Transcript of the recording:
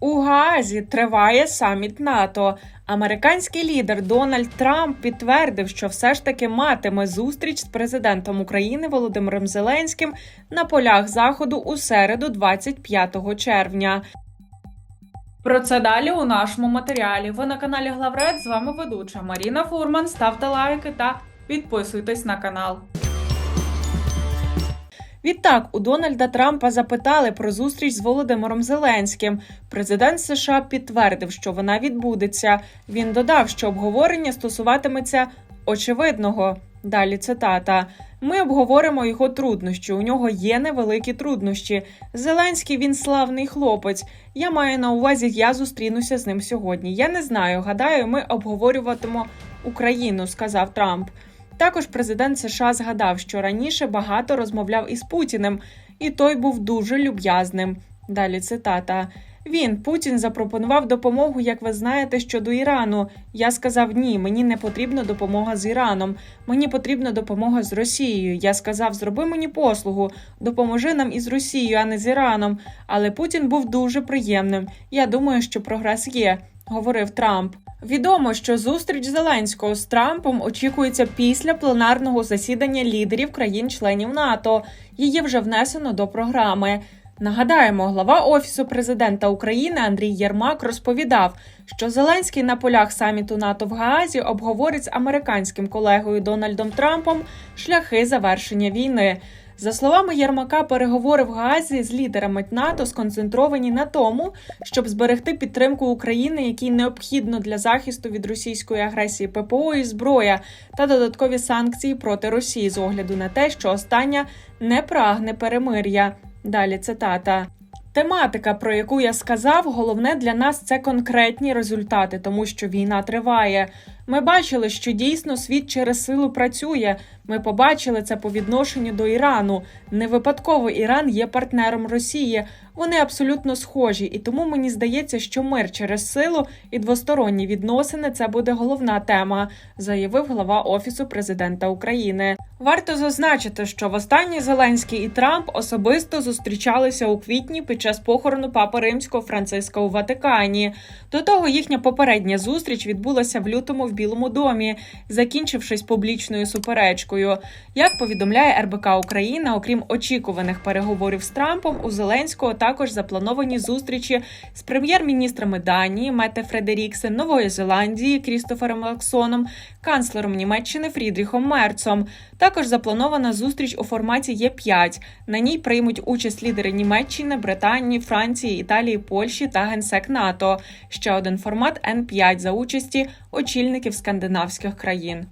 У Гаазі триває саміт НАТО. Американський лідер Дональд Трамп підтвердив, що все ж таки матиме зустріч з президентом України Володимиром Зеленським на полях заходу у середу, 25 червня. Про це далі у нашому матеріалі. Ви на каналі Главред. З вами ведуча Маріна Фурман. Ставте лайки та підписуйтесь на канал. Відтак у Дональда Трампа запитали про зустріч з Володимиром Зеленським. Президент США підтвердив, що вона відбудеться. Він додав, що обговорення стосуватиметься очевидного. Далі цитата: Ми обговоримо його труднощі. У нього є невеликі труднощі. Зеленський він славний хлопець. Я маю на увазі, я зустрінуся з ним сьогодні. Я не знаю. Гадаю, ми обговорюватимо Україну, сказав Трамп. Також президент США згадав, що раніше багато розмовляв із Путіним, і той був дуже люб'язним. Далі цитата. Він Путін запропонував допомогу, як ви знаєте, щодо Ірану. Я сказав ні, мені не потрібна допомога з Іраном. Мені потрібна допомога з Росією. Я сказав, зроби мені послугу, допоможи нам із Росією, а не з Іраном. Але Путін був дуже приємним. Я думаю, що прогрес є, говорив Трамп. Відомо, що зустріч Зеленського з Трампом очікується після пленарного засідання лідерів країн-членів НАТО. Її вже внесено до програми. Нагадаємо, глава офісу президента України Андрій Єрмак розповідав, що Зеленський на полях саміту НАТО в Гаазі обговорить з американським колегою Дональдом Трампом шляхи завершення війни. За словами Єрмака, переговори в Гаазі з лідерами НАТО сконцентровані на тому, щоб зберегти підтримку України, якій необхідно для захисту від російської агресії ППО і зброя, та додаткові санкції проти Росії з огляду на те, що остання не прагне перемир'я. Далі цитата. Тематика, про яку я сказав, головне для нас це конкретні результати, тому що війна триває. Ми бачили, що дійсно світ через силу працює. Ми побачили це по відношенню до Ірану. Не випадково Іран є партнером Росії. Вони абсолютно схожі, і тому мені здається, що мир через силу і двосторонні відносини це буде головна тема, заявив глава офісу президента України. Варто зазначити, що востаннє Зеленський і Трамп особисто зустрічалися у квітні під час похорону папи римського Франциска у Ватикані. До того їхня попередня зустріч відбулася в лютому в Білому домі, закінчившись публічною суперечкою. Як повідомляє РБК Україна, окрім очікуваних переговорів з Трампом, у Зеленського також заплановані зустрічі з прем'єр-міністрами Данії Мете Фредеріксен, Нової Зеландії Крістофером Лаксоном, канцлером Німеччини Фрідріхом Мерцом. Також запланована зустріч у форматі Є5. На ній приймуть участь лідери Німеччини, Британії, Франції, Італії, Польщі та генсек НАТО. Ще один формат Н5 за участі очільників скандинавських країн.